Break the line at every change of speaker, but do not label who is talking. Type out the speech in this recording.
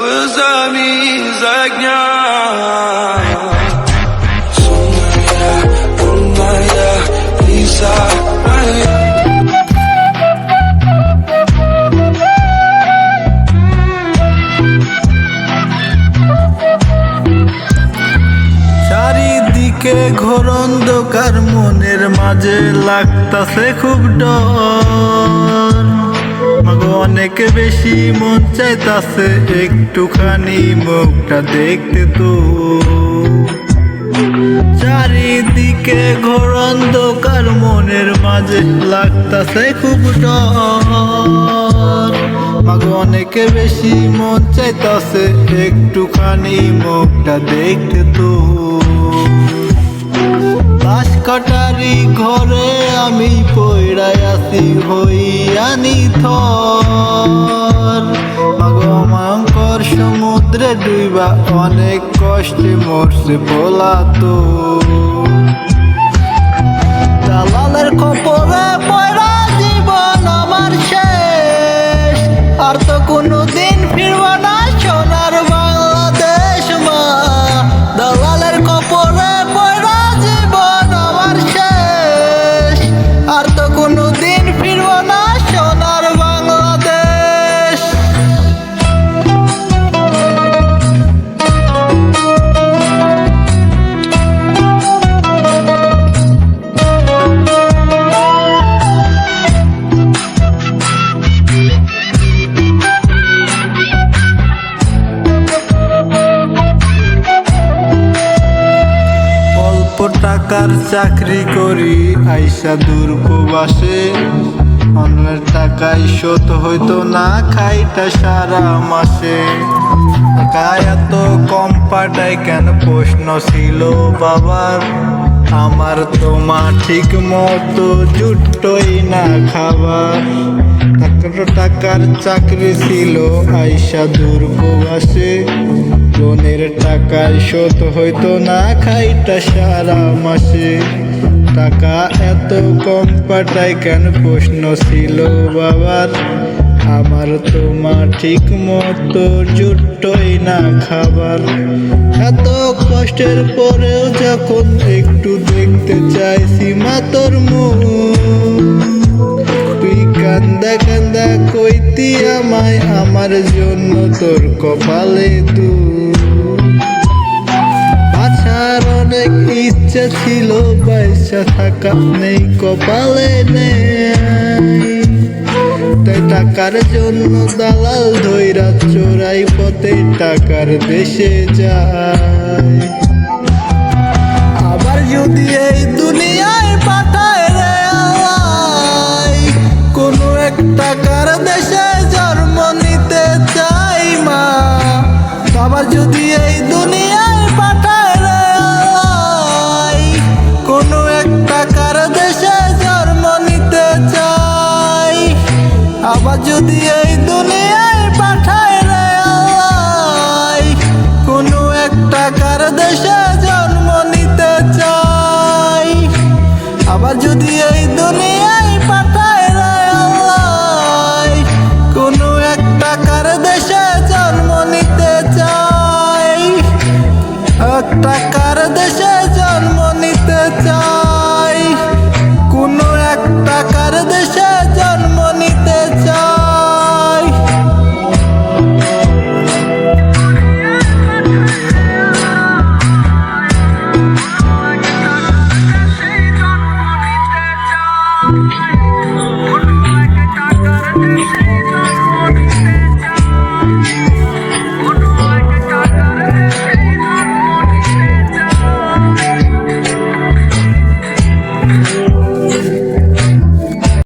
łzami z ognia.
চারিদিকে ঘোর অন্ধকার মনের মাঝে লাগতাছে খুব ডর অনেক বেশি মন চাইতাছে, একটুখানি মুখটা দেখতে তো। চারিদিকে ঘোর অন্ধকার, মনের মাঝে লাগতাছে খুব মাগো, অনেক বেশি মন চাইতাছে, একটুখানি মুখটা দেখতে তো। পইড়াই আছি হইয়ানি থর মাগো মাঙ্কর সমুদ্রে ডুইবা অনেক কষ্টে মরছে বলা তো টাকার চাকরি করি, আইসা দূর প্রবাসে অন্যের টাকায় শোধ হইতো না খাইটা সারা মাসে। টাকা এত কম পাঠায় কেন প্রশ্ন ছিল বাবার? আমার তো মা ঠিক মতো জুটোই না খাবার। টাকার টাকার চাকরি ছিল, আইসা দূর প্রবাসে লোনের টাকায় শোধ হইতো না, খাইটা সারা মাসে। টাকা এত কম পাঠায় কেন প্রশ্ন ছিল বাবার? আমার তো মা ঠিক মতো জুটতোই না খাবার। এত কষ্টের পরেও যখন একটু দেখতে চাইছি মা তোর মুখ। তুই কান্দা কান্দা কইতি আমায়, আমার জন্য তোর কপালে দু বাছার অনেক ইচ্ছা ছিল পয়সা থাকা নেই, কপালে নেই। তাই টাকার জন্য দালাল ধৈরা চোরাই পথে টাকার দেশে যায়। দিয়ে দুনিয়ায় Thank you.